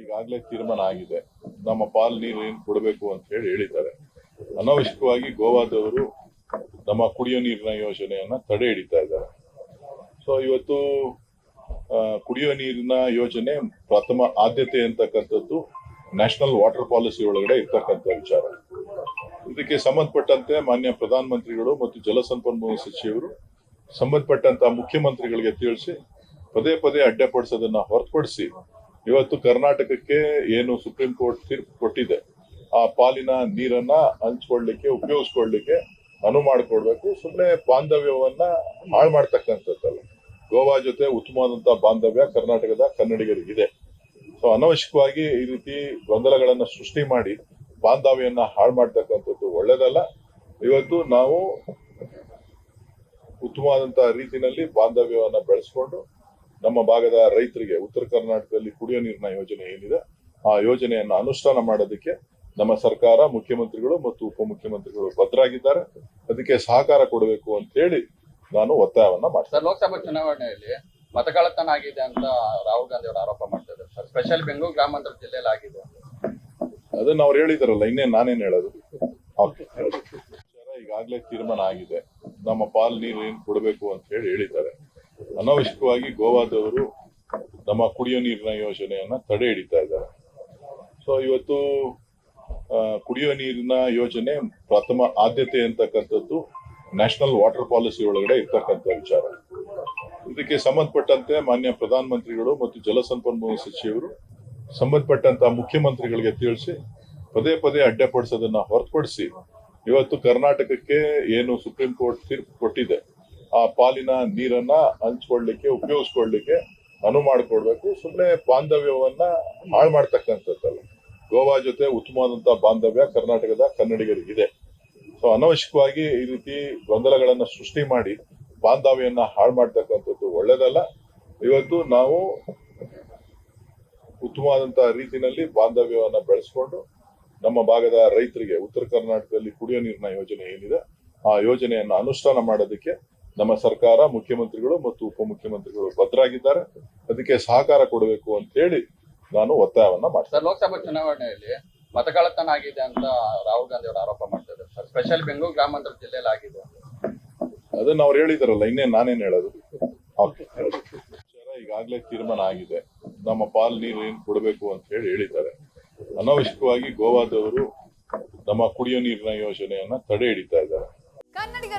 ಈಗಾಗಲೇ ತೀರ್ಮಾನ ಆಗಿದೆ. ನಮ್ಮ ಪಾಲ್ ನೀರು ಏನ್ ಕೊಡಬೇಕು ಅಂತ ಹೇಳಿ ಹೇಳಿದ್ದಾರೆ. ಅನಾವಶ್ಯಕವಾಗಿ ಗೋವಾದವರು ನಮ್ಮ ಕುಡಿಯೋ ನೀರಿನ ಯೋಜನೆಯನ್ನ ತಡೆ ಹಿಡಿತಾ ಇದ್ದಾರೆ. ಸೊ ಇವತ್ತು ಕುಡಿಯೋ ನೀರಿನ ಯೋಜನೆ ಪ್ರಥಮ ಆದ್ಯತೆ ಅಂತಕ್ಕಂಥದ್ದು ನ್ಯಾಷನಲ್ ವಾಟರ್ ಪಾಲಿಸಿ ಒಳಗಡೆ ಇರ್ತಕ್ಕಂಥ ವಿಚಾರ. ಇದಕ್ಕೆ ಸಂಬಂಧಪಟ್ಟಂತೆ ಮಾನ್ಯ ಪ್ರಧಾನ ಮಂತ್ರಿಗಳು ಮತ್ತು ಜಲಸಂಪನ್ಮೂಲ ಸಚಿವರು ಸಂಬಂಧಪಟ್ಟಂತ ಮುಖ್ಯಮಂತ್ರಿಗಳಿಗೆ ತಿಳಿಸಿ ಪದೇ ಪದೇ ಅಡ್ಡಪಡಿಸೋದನ್ನ ಹೊರತುಪಡಿಸಿ ಇವತ್ತು ಕರ್ನಾಟಕಕ್ಕೆ ಏನು ಸುಪ್ರೀಂ ಕೋರ್ಟ್ ತೀರ್ಪು ಕೊಟ್ಟಿದೆ, ಆ ಪಾಲಿನ ನೀರನ್ನ ಹಂಚ್ಕೊಳ್ಲಿಕ್ಕೆ ಉಪಯೋಗಿಸ್ಕೊಳ್ಲಿಕ್ಕೆ ಅನುವು ಮಾಡಿಕೊಡ್ಬೇಕು. ಸುಮ್ಮನೆ ಬಾಂಧವ್ಯವನ್ನ ಹಾಳು ಮಾಡ್ತಕ್ಕಂಥದ್ದಲ್ಲ. ಗೋವಾ ಜೊತೆ ಉತ್ತಮವಾದಂತಹ ಬಾಂಧವ್ಯ ಕರ್ನಾಟಕದ ಕನ್ನಡಿಗರಿಗಿದೆ. ಸೊ ಅನವಶ್ಯಕವಾಗಿ ಈ ರೀತಿ ಗೊಂದಲಗಳನ್ನ ಸೃಷ್ಟಿ ಮಾಡಿ ಬಾಂಧವ್ಯನ್ನ ಹಾಳು ಮಾಡ್ತಕ್ಕಂಥದ್ದು ಒಳ್ಳೇದಲ್ಲ. ಇವತ್ತು ನಾವು ಉತ್ತಮವಾದಂತಹ ರೀತಿಯಲ್ಲಿ ಬಾಂಧವ್ಯವನ್ನ ಬೆಳೆಸ್ಕೊಂಡು ನಮ್ಮ ಭಾಗದ ರೈತರಿಗೆ ಉತ್ತರ ಕರ್ನಾಟಕದಲ್ಲಿ ಕುಡಿಯೋ ನೀರಿನ ಯೋಜನೆ ಏನಿದೆ ಆ ಯೋಜನೆಯನ್ನ ಅನುಷ್ಠಾನ ಮಾಡೋದಕ್ಕೆ ನಮ್ಮ ಸರ್ಕಾರ ಮುಖ್ಯಮಂತ್ರಿಗಳು ಮತ್ತು ಉಪಮುಖ್ಯಮಂತ್ರಿಗಳು ಭದ್ರಾಗಿದ್ದಾರೆ. ಅದಕ್ಕೆ ಸಹಕಾರ ಕೊಡಬೇಕು ಅಂತ ಹೇಳಿ ನಾನು ಒತ್ತಾಯವನ್ನ ಮಾಡ್ತೇನೆ. ಸರ್ ಲೋಕಸಭಾ ಚುನಾವಣೆಯಲ್ಲಿ ಮತಗಳತನ ಆಗಿದೆ ಅಂತ ರಾಹುಲ್ ಗಾಂಧಿ ಅವರು ಆರೋಪ ಮಾಡ್ತಾ ಇದ್ದಾರೆ. ಸರ್ ಸ್ಪೆಷಲ್ ಬೆಂಗಳೂರು ಗ್ರಾಮಾಂತರ ಜಿಲ್ಲೆಯಲ್ಲಿ ಆಗಿದೆ ಅದನ್ನ ಅವ್ರು ಹೇಳಿದಾರಲ್ಲ ಇನ್ನೇನ್ ನಾನೇನ್ ಹೇಳೋದು? ಈಗಾಗಲೇ ತೀರ್ಮಾನ ಆಗಿದೆ. ನಮ್ಮ ಪಾಲ್ ನೀರು ಏನ್ ಕೊಡಬೇಕು ಅಂತ ಹೇಳಿ ಹೇಳಿದ್ದಾರೆ. ಅನಾವಶ್ಯಕವಾಗಿ ಗೋವಾದವರು ನಮ್ಮ ಕುಡಿಯೋ ನೀರಿನ ಯೋಜನೆಯನ್ನ ತಡೆ ಹಿಡಿತಾ ಇದ್ದಾರೆ. ಸೊ ಇವತ್ತು ಕುಡಿಯುವ ಕುಡಿಯೋ ನೀರಿನ ಯೋಜನೆ ಪ್ರಥಮ ಆದ್ಯತೆ ಅಂತಕ್ಕಂಥದ್ದು ನ್ಯಾಷನಲ್ ವಾಟರ್ ಪಾಲಿಸಿ ಒಳಗಡೆ ಇರ್ತಕ್ಕಂಥ ವಿಚಾರ. ಇದಕ್ಕೆ ಸಂಬಂಧಪಟ್ಟಂತೆ ಮಾನ್ಯ ಪ್ರಧಾನ ಮಂತ್ರಿಗಳು ಮತ್ತು ಜಲಸಂಪನ್ಮೂಲ ಸಚಿವರು ಸಂಬಂಧಪಟ್ಟಂತ ಮುಖ್ಯಮಂತ್ರಿಗಳಿಗೆ ತಿಳಿಸಿ, ಪದೇ ಪದೇ ಅಡ್ಡಪಡಿಸೋದನ್ನ ಹೊರತುಪಡಿಸಿ, ಇವತ್ತು ಕರ್ನಾಟಕಕ್ಕೆ ಏನು ಸುಪ್ರೀಂ ಕೋರ್ಟ್ ತೀರ್ಪು ಕೊಟ್ಟಿದೆ ಆ ಪಾಲಿನ ನೀರನ್ನ ಹಂಚ್ಕೊಳ್ಳಿಕ್ಕೆ, ಉಪಯೋಗಿಸ್ಕೊಳ್ಳಿಕ್ಕೆ ಅನು ಮಾಡಿಕೊಡ್ಬೇಕು. ಸುಮ್ಮನೆ ಬಾಂಧವ್ಯವನ್ನ ಹಾಳು ಮಾಡ್ತಕ್ಕಂಥದ್ದಲ್ಲ. ಗೋವಾ ಜೊತೆ ಉತ್ತಮವಾದಂತ ಬಾಂಧವ್ಯ ಕರ್ನಾಟಕದ ಕನ್ನಡಿಗರಿಗಿದೆ ಸೊ ಅನವಶ್ಯಕವಾಗಿ ಈ ರೀತಿ ಗೊಂದಲಗಳನ್ನ ಸೃಷ್ಟಿ ಮಾಡಿ ಬಾಂಧವ್ಯನ್ನ ಹಾಳು ಮಾಡ್ತಕ್ಕಂಥದ್ದು ಒಳ್ಳೇದಲ್ಲ. ಇವತ್ತು ನಾವು ಉತ್ತಮವಾದಂತಹ ರೀತಿಯಲ್ಲಿ ಬಾಂಧವ್ಯವನ್ನ ಬೆಳೆಸ್ಕೊಂಡು ನಮ್ಮ ಭಾಗದ ರೈತರಿಗೆ ಉತ್ತರ ಕರ್ನಾಟಕದಲ್ಲಿ ಕುಡಿಯೋ ನೀರಿನ ಯೋಜನೆ ಏನಿದೆ, ಆ ಯೋಜನೆಯನ್ನ ಅನುಷ್ಠಾನ ಮಾಡೋದಕ್ಕೆ ನಮ್ಮ ಸರ್ಕಾರ ಮುಖ್ಯಮಂತ್ರಿಗಳು ಮತ್ತು ಉಪಮುಖ್ಯಮಂತ್ರಿಗಳು ಭದ್ರಾಗಿದ್ದಾರೆ. ಅದಕ್ಕೆ ಸಹಕಾರ ಕೊಡಬೇಕು ಅಂತ ಹೇಳಿ ನಾನು ಒತ್ತಾಯವನ್ನ ಮಾಡ್ತೇನೆ. ಸರ್ ಲೋಕಸಭಾ ಚುನಾವಣೆಯಲ್ಲಿ ಮತಗಳತನ ಆಗಿದೆ ಅಂತ ರಾಹುಲ್ ಗಾಂಧಿ ಅವರು ಆರೋಪ ಮಾಡ್ತಿದ್ದಾರೆ ಸರ್ ಸ್ಪೆಷಲ್ ಬೆಂಗಳೂರು ಗ್ರಾಮಾಂತರ ಜಿಲ್ಲೆಯಲ್ಲಿ ಆಗಿದೆ ಅದನ್ನ ಅವ್ರು ಹೇಳಿದಾರಲ್ಲ ಇನ್ನೇನ್ ನಾನೇನ್ ಹೇಳೋದು? ಓಕೆ ಈಗಾಗಲೇ ತೀರ್ಮಾನ ಆಗಿದೆ. ನಮ್ಮ ಪಾಲ್ ನೀರು ಏನ್ ಕೊಡಬೇಕು ಅಂತ ಹೇಳಿ ಹೇಳಿದ್ದಾರೆ. ಅನಾವಶ್ಯಕವಾಗಿ ಗೋವಾದವರು ನಮ್ಮ ಕುಡಿಯೋ ನೀರಿನ ಯೋಜನೆಯನ್ನ ತಡೆ ಹಿಡಿತಾ ಇದ್ದಾರೆ.